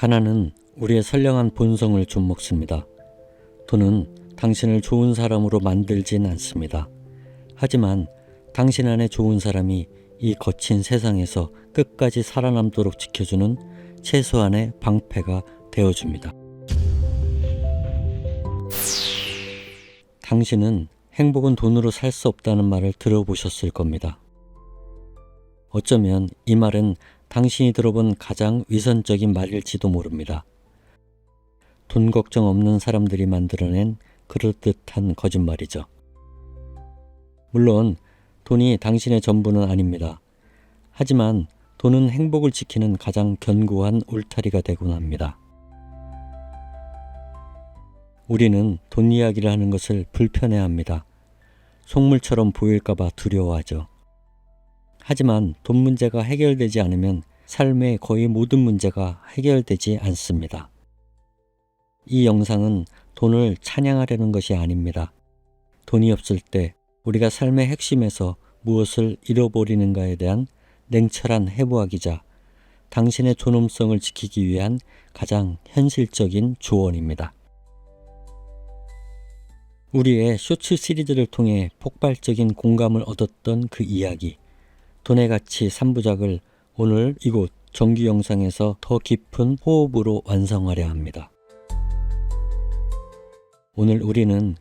가난은 우리의 선량한 본성을 좀먹습니다. 돈은 당신을 좋은 사람으로 만들진 않습니다. 하지만 당신 안에 좋은 사람이 이 거친 세상에서 끝까지 살아남도록 지켜주는 최소한의 방패가 되어줍니다. 당신은 행복은 돈으로 살 수 없다는 말을 들어보셨을 겁니다. 어쩌면 이 말은 당신이 들어본 가장 위선적인 말일지도 모릅니다. 돈 걱정 없는 사람들이 만들어낸 그럴듯한 거짓말이죠. 물론 돈이 당신의 전부는 아닙니다. 하지만 돈은 행복을 지키는 가장 견고한 울타리가 되곤 합니다. 우리는 돈 이야기를 하는 것을 불편해합니다. 속물처럼 보일까봐 두려워하죠. 하지만 돈 문제가 해결되지 않으면 삶의 거의 모든 문제가 해결되지 않습니다. 이 영상은 돈을 찬양하려는 것이 아닙니다. 돈이 없을 때 우리가 삶의 핵심에서 무엇을 잃어버리는가에 대한 냉철한 해부학이자 당신의 존엄성을 지키기 위한 가장 현실적인 조언입니다. 우리의 쇼츠 시리즈를 통해 폭발적인 공감을 얻었던 그 이야기, 돈의 가치 3부작을 오늘 이곳 정규 영상에서 더 깊은 호흡으로 완성하려 합니다. 오늘 우리는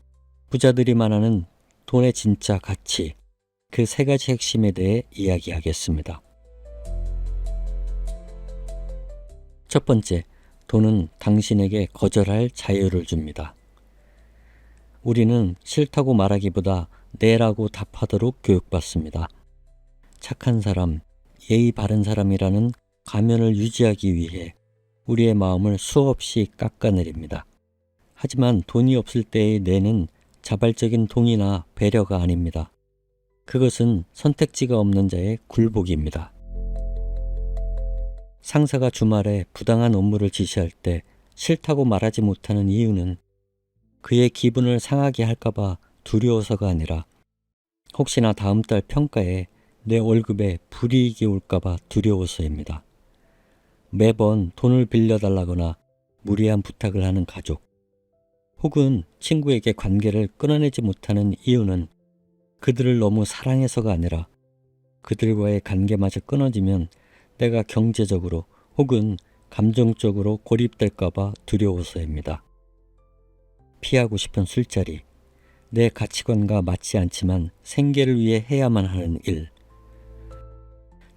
부자들이 말하는 돈의 진짜 가치, 그 세 가지 핵심에 대해 이야기하겠습니다. 첫 번째, 돈은 당신에게 거절할 자유를 줍니다. 우리는 싫다고 말하기보다 네라고 답하도록 교육받습니다. 착한 사람, 예의 바른 사람이라는 가면을 유지하기 위해 우리의 마음을 수없이 깎아내립니다. 하지만 돈이 없을 때의 내는 자발적인 동의나 배려가 아닙니다. 그것은 선택지가 없는 자의 굴복입니다. 상사가 주말에 부당한 업무를 지시할 때 싫다고 말하지 못하는 이유는 그의 기분을 상하게 할까봐 두려워서가 아니라 혹시나 다음 달 평가에 내 월급에 불이익이 올까봐 두려워서입니다. 매번 돈을 빌려달라거나 무리한 부탁을 하는 가족, 혹은 친구에게 관계를 끊어내지 못하는 이유는 그들을 너무 사랑해서가 아니라 그들과의 관계마저 끊어지면 내가 경제적으로 혹은 감정적으로 고립될까봐 두려워서입니다. 피하고 싶은 술자리, 내 가치관과 맞지 않지만 생계를 위해 해야만 하는 일.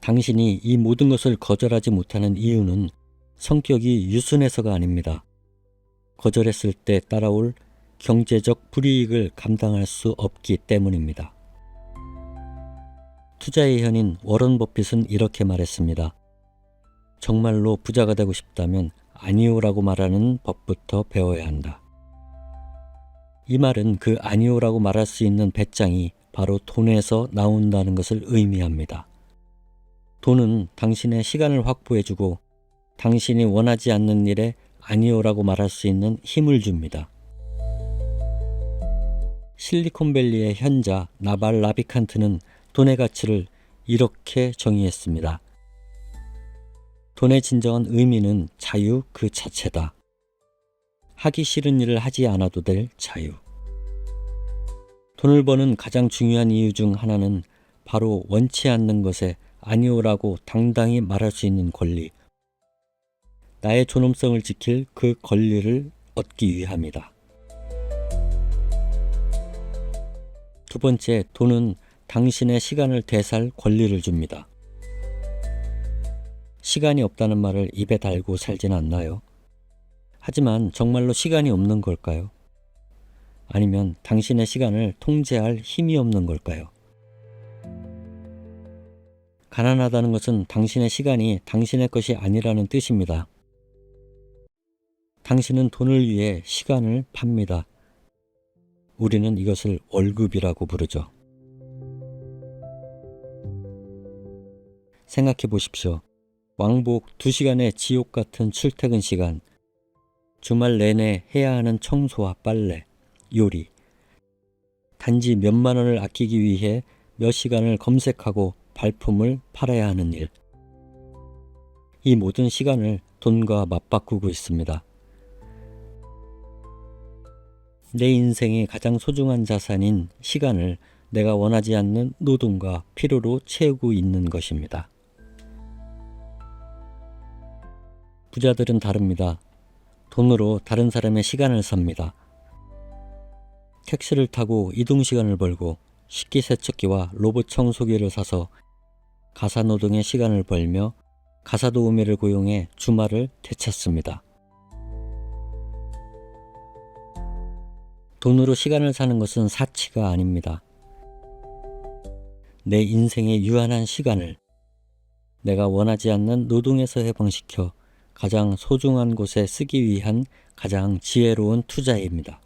당신이 이 모든 것을 거절하지 못하는 이유는 성격이 유순해서가 아닙니다. 거절했을 때 따라올 경제적 불이익을 감당할 수 없기 때문입니다. 투자의 현인 워런 버핏은 이렇게 말했습니다. 정말로 부자가 되고 싶다면 아니오라고 말하는 법부터 배워야 한다. 이 말은 그 아니오라고 말할 수 있는 배짱이 바로 돈에서 나온다는 것을 의미합니다. 돈은 당신의 시간을 확보해주고 당신이 원하지 않는 일에 아니오라고 말할 수 있는 힘을 줍니다. 실리콘밸리의 현자 나발 라비칸트는 돈의 가치를 이렇게 정의했습니다. 돈의 진정한 의미는 자유 그 자체다. 하기 싫은 일을 하지 않아도 될 자유. 돈을 버는 가장 중요한 이유 중 하나는 바로 원치 않는 것에 아니오라고 당당히 말할 수 있는 권리. 나의 존엄성을 지킬 그 권리를 얻기 위함이다. 두 번째, 돈은 당신의 시간을 대살 권리를 줍니다. 시간이 없다는 말을 입에 달고 살진 않나요? 하지만 정말로 시간이 없는 걸까요? 아니면 당신의 시간을 통제할 힘이 없는 걸까요? 가난하다는 것은 당신의 시간이 당신의 것이 아니라는 뜻입니다. 당신은 돈을 위해 시간을 팝니다. 우리는 이것을 월급이라고 부르죠. 생각해 보십시오. 왕복 2시간의 지옥 같은 출퇴근 시간, 주말 내내 해야 하는 청소와 빨래, 요리. 단지 몇만 원을 아끼기 위해 몇 시간을 검색하고 발품을 팔아야 하는 일. 이 모든 시간을 돈과 맞바꾸고 있습니다. 내 인생의 가장 소중한 자산인 시간을 내가 원하지 않는 노동과 필요로 채우고 있는 것입니다. 부자들은 다릅니다. 돈으로 다른 사람의 시간을 삽니다. 택시를 타고 이동 시간을 벌고 식기세척기와 로봇 청소기를 사서 가사 노동의 시간을 벌며 가사 도우미를 고용해 주말을 되찾습니다. 돈으로 시간을 사는 것은 사치가 아닙니다. 내 인생의 유한한 시간을 내가 원하지 않는 노동에서 해방시켜 가장 소중한 곳에 쓰기 위한 가장 지혜로운 투자입니다.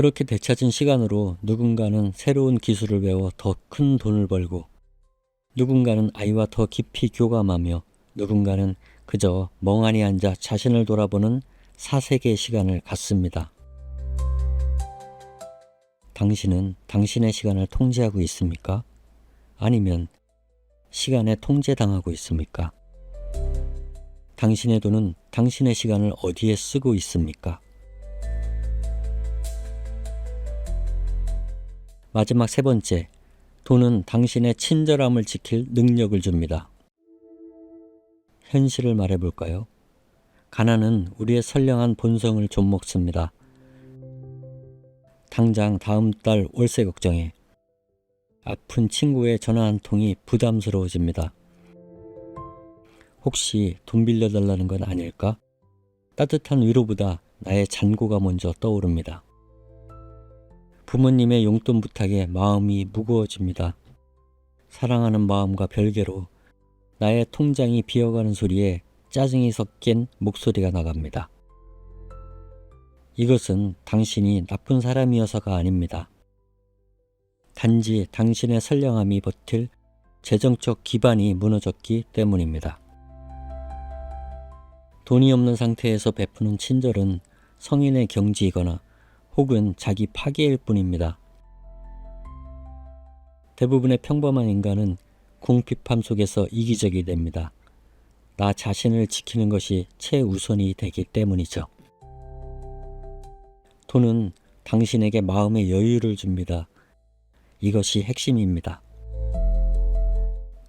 그렇게 되찾은 시간으로 누군가는 새로운 기술을 배워 더 큰 돈을 벌고 누군가는 아이와 더 깊이 교감하며 누군가는 그저 멍하니 앉아 자신을 돌아보는 사색의 시간을 갖습니다. 당신은 당신의 시간을 통제하고 있습니까? 아니면 시간에 통제당하고 있습니까? 당신의 돈은 당신의 시간을 어디에 쓰고 있습니까? 마지막 세 번째, 돈은 당신의 친절함을 지킬 능력을 줍니다. 현실을 말해볼까요? 가난은 우리의 선량한 본성을 좀먹습니다. 당장 다음 달 월세 걱정에 아픈 친구의 전화 한 통이 부담스러워집니다. 혹시 돈 빌려달라는 건 아닐까? 따뜻한 위로보다 나의 잔고가 먼저 떠오릅니다. 부모님의 용돈 부탁에 마음이 무거워집니다. 사랑하는 마음과 별개로 나의 통장이 비어가는 소리에 짜증이 섞인 목소리가 나갑니다. 이것은 당신이 나쁜 사람이어서가 아닙니다. 단지 당신의 선량함이 버틸 재정적 기반이 무너졌기 때문입니다. 돈이 없는 상태에서 베푸는 친절은 성인의 경지이거나 혹은 자기 파괴일 뿐입니다. 대부분의 평범한 인간은 궁핍함 속에서 이기적이 됩니다. 나 자신을 지키는 것이 최우선이 되기 때문이죠. 돈은 당신에게 마음의 여유를 줍니다. 이것이 핵심입니다.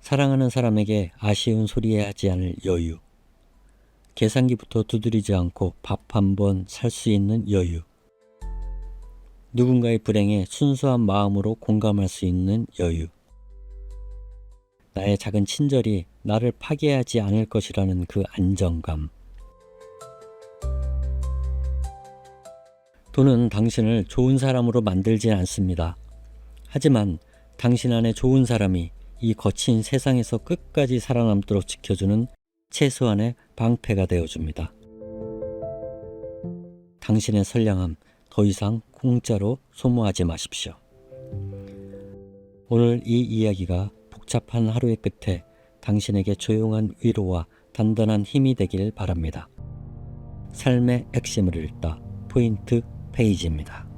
사랑하는 사람에게 아쉬운 소리에 하지 않을 여유. 계산기부터 두드리지 않고 밥 한 번 살 수 있는 여유. 누군가의 불행에 순수한 마음으로 공감할 수 있는 여유. 나의 작은 친절이 나를 파괴하지 않을 것이라는 그 안정감. 돈은 당신을 좋은 사람으로 만들지 않습니다. 하지만 당신 안에 좋은 사람이 이 거친 세상에서 끝까지 살아남도록 지켜주는 최소한의 방패가 되어줍니다. 당신의 선량함 더 이상 공짜로 소모하지 마십시오. 오늘 이 이야기가 복잡한 하루의 끝에 당신에게 조용한 위로와 단단한 힘이 되길 바랍니다. 삶의 핵심을 읽다 포인트 페이지입니다.